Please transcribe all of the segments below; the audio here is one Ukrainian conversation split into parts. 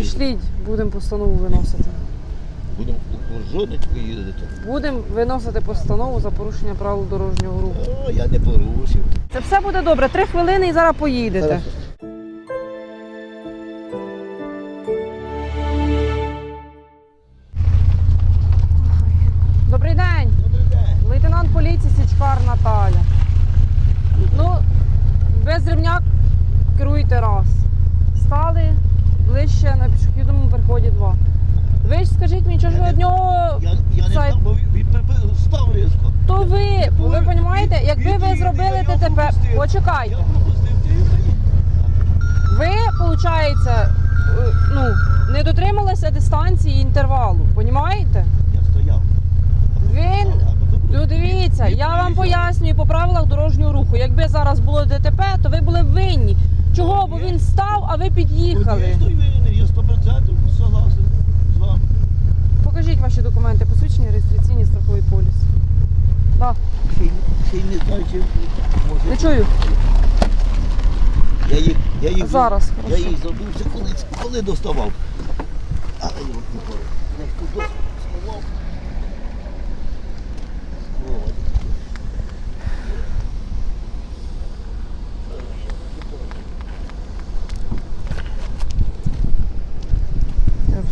Пішліть, будемо постанову виносити. Будемо у жодничку їздити. Будемо виносити постанову за порушення правил дорожнього руху. О, я не порушив. Це все буде добре. Три хвилини і зараз поїдете. Хорошо. Добрий день, Добрий день. лейтенант поліції Січкар Наталя. Ну, без ремня керуйте раз. Стали ближче на пішохідному переході два. Ви ж скажіть мені, чого ж ви від нього. Я, я не Цей- знав, бо він, припи- став різко. То ви, ви розумієте, якби ви зробили я ТТП, пропустив. почекайте. Пропустив, ти і. Ви, виходить, ну, не дотрималися дистанції і інтервалу, понімаєте? Я стояв. Він, ну дивіться, я вам пояснюю по правилах дорожнього руху. Якби зараз було ДТП, то ви були б винні. Чого? Бо він став, а ви під'їхали. Звісно, винен, я 100% согласен з вами. Покажіть ваші документи, посвідчення, реєстраційний страховий поліс. Да, Ще, й- ще й не знаю, чи може. не чую. Я їх, я їх, Зараз, я хорошо. їх забувся, коли, коли доставав. Але я от не пам'ятаю.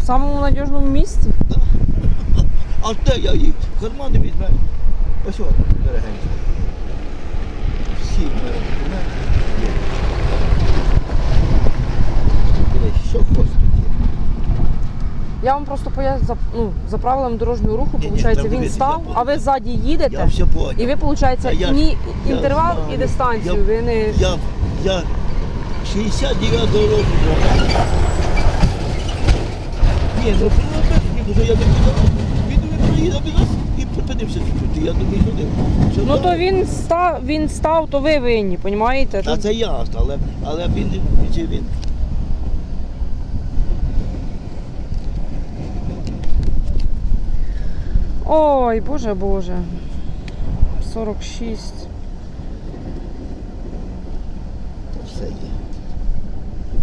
Самому надіжному місці. А де я їх? Кармани візьму. Ось от, дорогенько. Всі мене документи є. Дивись, Що хочеш тут є? Я вам просто поясню за, ну, за правилами дорожнього руху, Ні, ні, виходить, там він дивіться, став, я а ви ззаді Я їдете. все. І ви, виходить, я- ні я інтервал знаю. і дистанцію. Я- Ви не... Я, я 69 року жив. Ні, ну приїхав, вже я не піду. Він він до нас і припинився чуть-чуть. Я думаю, не. Ну то він став, він став, то ви винні, понімаєте? Та Тут- це ясно, але, але він не чи він. Ой, боже, боже. 46. Та все є.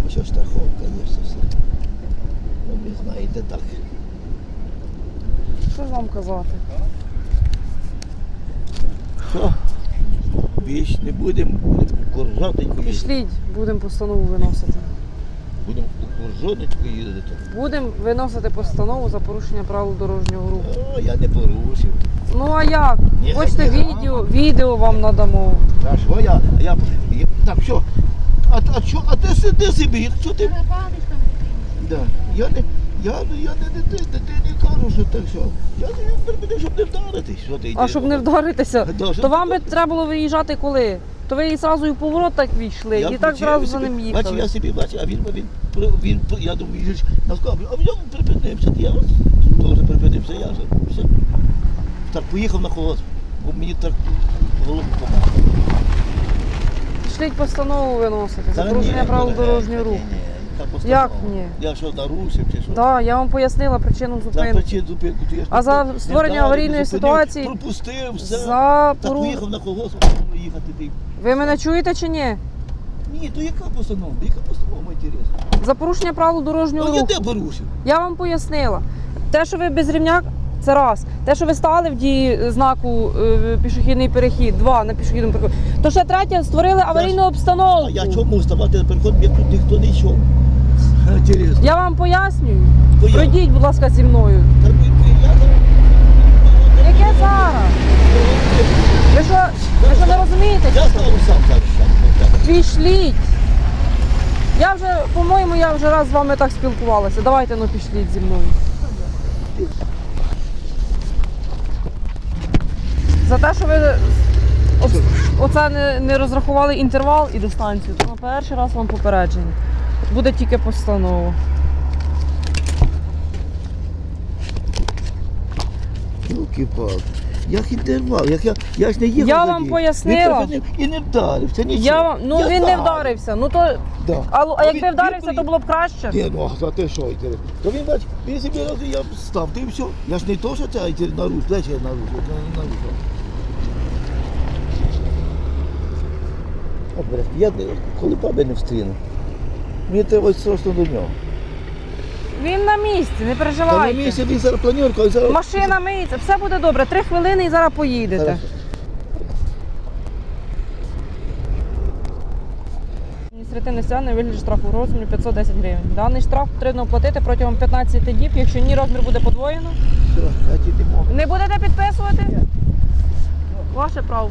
Що страховка є, все все. Ну, ви знаєте так. Що ж вам казати? Що? Більш не будемо, будемо коржатенько їздити. Пішліть, будемо постанову виносити. Будемо коржатенько їздити. Будемо виносити постанову за порушення правил дорожнього руху. О, я не порушив. Ну а як? Ні, Хочете ні, відео, відео вам надамо. А що я? Я, я так, що? А, а що? А ти сиди собі, що ти? Да. Я не, я, я не дитина, дитині кажу, що так що. Я не щоб не вдаритись. Що ти А йдеш? щоб не вдаритися, Да, щоб то вам би треба було виїжджати коли? То ви і зразу і в поворот так війшли, Я і так включив зразу за собі, ним Бачу, я їхали. собі бачу, а він, він, він, він, я думаю, ж навскав, а він припинився, я теж припинився, я вже все. Так, поїхав на холод, бо мені так голову помагав. Пішліть постанову виносити за порушення правил дорожнього руху. Як ні? Я що, нарушив чи що? Так, я вам пояснила причину За зупинки. причин зупинку, то я ж А за не створення аварійної не зупинив, ситуації Пропустив, все. За Так пору... поїхав на колгосп, їхати ти. Ви мене чуєте чи ні? Ні, то яка постанова? Яка постанова, інтересно? За порушення правил дорожнього Ну, я руху. де порушив? Я вам пояснила. Те, що ви без рівня, це раз. Те, що ви стали в дії знаку е, пішохідний перехід, два на пішохідному переході. То ще третє, створили аварійну А обстановку. я чому ставати на переход, як тут ніхто не йшов? Інтересно. Я вам пояснюю. То я- Пройдіть, будь ласка, зі мною. Та ви- ви- я зараз- Яке зараз? Ви що, ви що не розумієте? Я стану сам зараз. Пішліть. Я вже, по-моєму, я вже раз з вами так спілкувалася. Давайте ну пішліть зі мною. За те, що ви оце не, не розрахували інтервал і дистанцію, то на перший раз вам попередження. Буде тільки постанова. Ёлки-палки. Як інтервал, як я, я ж не їхав. Я за вам ним. пояснила. Він І не вдарив, це нічого. Я вам, ну Я він не знаю. вдарився. Ну то, Да. а, а він- якби він вдарився, то було б краще. Ні, ну а за те що інтересно? То він бач, він собі раз я став, ти все. Я ж не то, що це інтересно, наруш, плечі я наруш, от на- нарушав. От, я коли баби не встріну, мені треба срочно до нього. Він на місці, не Та на переживайте. місці він зараз планерка, він зараз... Машина миється, все буде добре. Три хвилини і зараз поїдете. Хорошо. Адміністративне стягнення у вигляді штрафу у розмірі 510 гривень. Даний штраф потрібно оплатити протягом 15 діб. Якщо ні, розмір буде подвоєно. Все. Не будете підписувати? Ваше право.